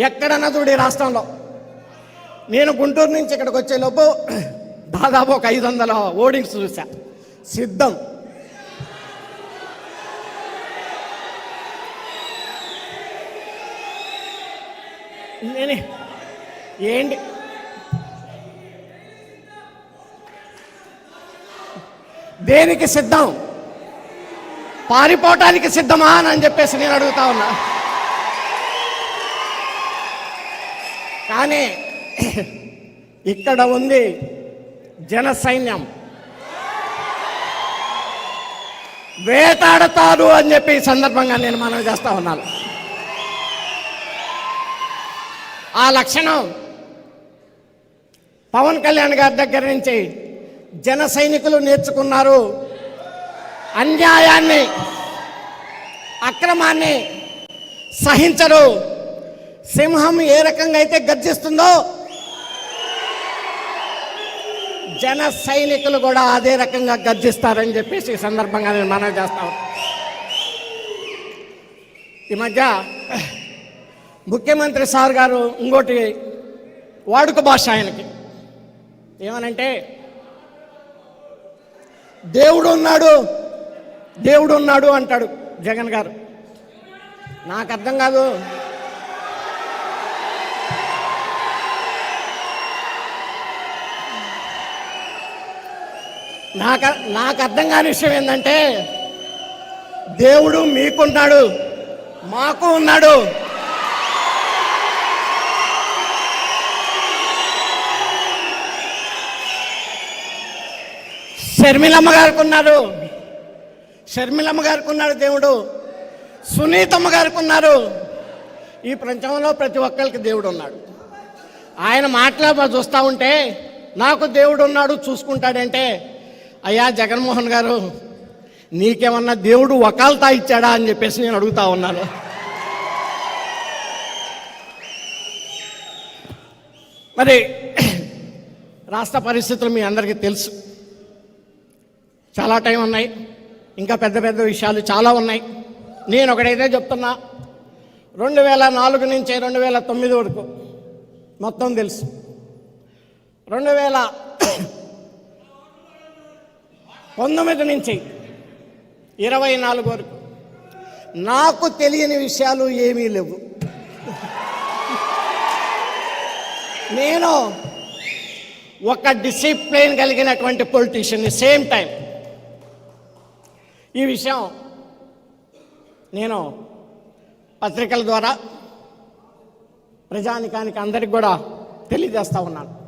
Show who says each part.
Speaker 1: ఎక్కడన్నా చూడు ఈ రాష్ట్రంలో. నేను గుంటూరు నుంచి ఇక్కడికి వచ్చేలోపు దాదాపు ఒక ఐదు వందల ఓడింగ్స్ చూసా. సిద్ధం. నేను. ఏంటి? దేనికి సిద్ధం? పారిపోవటానికి సిద్ధమా అని చెప్పేసి నేను అడుగుతా ఉన్నా. కానీ ఇక్కడ ఉంది జన సైన్యం. వేటాడతారు అని చెప్పి ఈ సందర్భంగా నేను మనం చేస్తా ఉన్నాను. ఆ లక్షణం పవన్ కళ్యాణ్ గారి దగ్గర నుంచి జన సైనికులు నేర్చుకున్నారు. అన్యాయాన్ని అక్రమాన్ని సహించరు. సింహం ఏ రకంగా అయితే గర్జిస్తుందో జన సైనికులు కూడా అదే రకంగా గర్జిస్తారని చెప్పేసి ఈ సందర్భంగా నేను మనం చేస్తాను ఈ మధ్య ముఖ్యమంత్రి సార్ గారు ఇంకోటి వాడుక భాష ఆయనకి. ఏమనంటే దేవుడు ఉన్నాడు దేవుడు ఉన్నాడు అంటాడు జగన్ గారు. నాకు అర్థం కాదు. నాకు నాకు అర్థం కాని విషయం ఏంటంటే దేవుడు మీకున్నాడు మాకు ఉన్నాడు. షర్మిలమ్మ గారికి ఉన్నారు. షర్మిలమ్మ గారికి ఉన్నాడు దేవుడు. సునీతమ్మ గారికి ఉన్నారు. ఈ ప్రపంచంలో ప్రతి ఒక్కరికి దేవుడు ఉన్నాడు. ఆయన మాట్లాడ చూస్తూ ఉంటే నాకు దేవుడు ఉన్నాడు చూసుకుంటాడంటే అయ్యా జగన్మోహన్ గారు నీకేమన్నా దేవుడు వకాల్తా ఇచ్చాడా అని చెప్పేసి నేను అడుగుతా ఉన్నాను. మరి రాష్ట్ర పరిస్థితులు మీ అందరికీ తెలుసు. చాలా టైం ఉన్నాయి. ఇంకా పెద్ద పెద్ద విషయాలు చాలా ఉన్నాయి. నేను ఒకడైతే చెప్తున్నా. రెండు వేల నాలుగు నుంచి రెండు వేల తొమ్మిది వరకు మొత్తం తెలుసు. రెండు వేల పంతొమ్మిది నుంచి ఇరవై నాలుగు వరకు. నాకు తెలియని విషయాలు ఏమీ లేవు. నేను ఒక డిసిప్లిన్ కలిగినటువంటి పొలిటీషియన్ని సేమ్ టైం ఈ విషయం నేను పత్రికల ద్వారా ప్రజానికానికి అందరికి కూడా తెలియజేస్తూ ఉన్నాను.